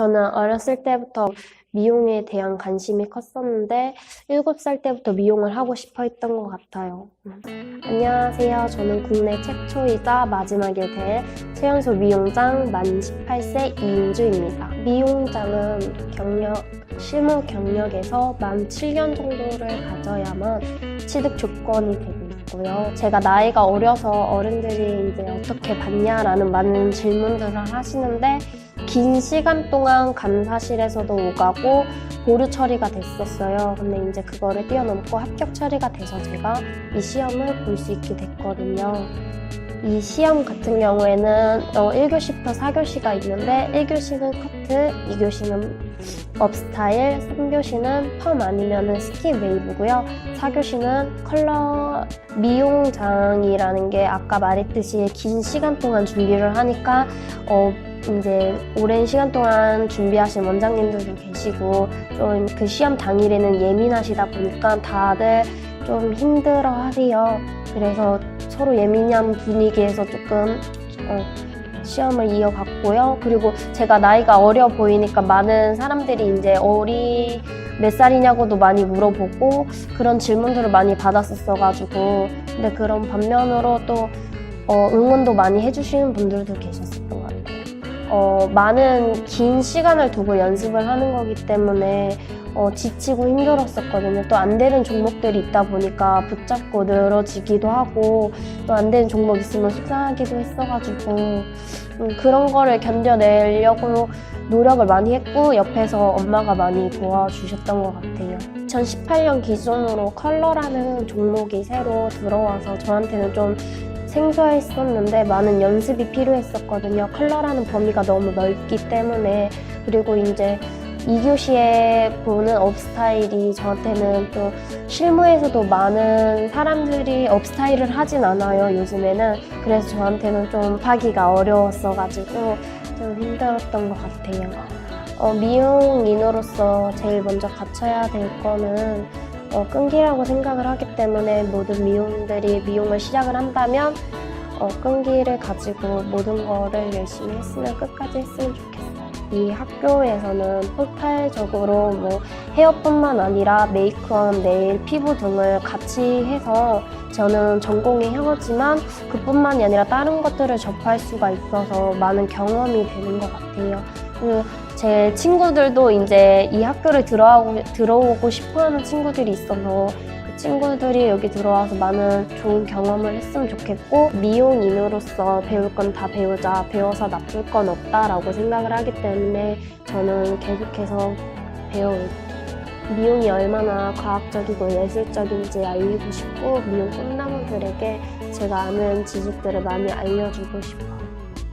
저는 어렸을 때부터 미용에 대한 관심이 컸었는데 7살 때부터 미용을 하고 싶어 했던 것 같아요. 음. 안녕하세요. 저는 국내 최초이자 마지막에 될 최연소 미용장 만 18세 이인주입니다. 미용장은 경력, 실무 경력에서 만 7년 정도를 가져야만 취득 조건이 되고 있고요. 제가 나이가 어려서 어른들이 이제 어떻게 봤냐라는 많은 질문들을 하시는데 긴 시간 동안 감사실에서도 오가고 보류 처리가 됐었어요. 근데 이제 그거를 뛰어넘고 합격 처리가 돼서 제가 이 시험을 볼 수 있게 됐거든요. 이 시험 같은 경우에는 어, 1교시부터 4교시가 있는데 1교시는 커트, 2교시는 업스타일, 3교시는 펌 아니면 스킨 웨이브고요. 4교시는 컬러 미용장이라는 게 아까 말했듯이 긴 시간 동안 준비를 하니까 어, 이제 오랜 시간 동안 준비하신 원장님들도 계시고 좀 그 시험 당일에는 예민하시다 보니까 다들 좀 힘들어 하세요. 그래서 서로 예민한 분위기에서 조금 어, 시험을 이어갔고요. 그리고 제가 나이가 어려 보이니까 많은 사람들이 이제 어리 몇 살이냐고도 많이 물어보고 그런 질문들을 많이 받았었어가지고 근데 그런 반면으로 또 어, 응원도 많이 해주시는 분들도 같아요. 어, 많은 긴 시간을 두고 연습을 하는 거기 때문에 어, 지치고 힘들었었거든요. 또 안 되는 종목들이 있다 보니까 붙잡고 늘어지기도 하고 또 안 되는 종목 있으면 속상하기도 했어가지고 음, 그런 거를 견뎌내려고 노력을 많이 했고 옆에서 엄마가 많이 도와주셨던 것 같아요. 2018년 기준으로 컬러라는 종목이 새로 들어와서 저한테는 좀 생소했었는데 많은 연습이 필요했었거든요. 컬러라는 범위가 너무 넓기 때문에 그리고 이제 2교시에 보는 업스타일이 저한테는 또 실무에서도 많은 사람들이 업스타일을 하진 않아요, 요즘에는. 그래서 저한테는 좀 하기가 어려웠어가지고 좀 힘들었던 것 같아요. 어, 미용 인으로서 제일 먼저 갖춰야 될 거는 어, 끈기라고 생각을 하기 때문에 모든 미용들이 미용을 시작을 한다면 어, 끈기를 가지고 모든 거를 열심히 했으면 끝까지 했으면 좋겠어요. 이 학교에서는 포탈적으로 뭐 헤어뿐만 아니라 메이크업, 네일, 피부 등을 같이 해서 저는 전공이 향후지만 그뿐만이 아니라 다른 것들을 접할 수가 있어서 많은 경험이 되는 것 같아요. 그제 친구들도 이제 이 학교를 들어오고, 들어오고 싶어 하는 친구들이 있어서 그 친구들이 여기 들어와서 많은 좋은 경험을 했으면 좋겠고 미용인으로서 배울 건 다 배우자 배워서 나쁠 건 없다라고 생각을 하기 때문에 저는 계속해서 배워요. 미용이 얼마나 과학적이고 예술적인지 알리고 싶고 미용 꿈나무들에게 제가 아는 지식들을 많이 알려주고 싶어요.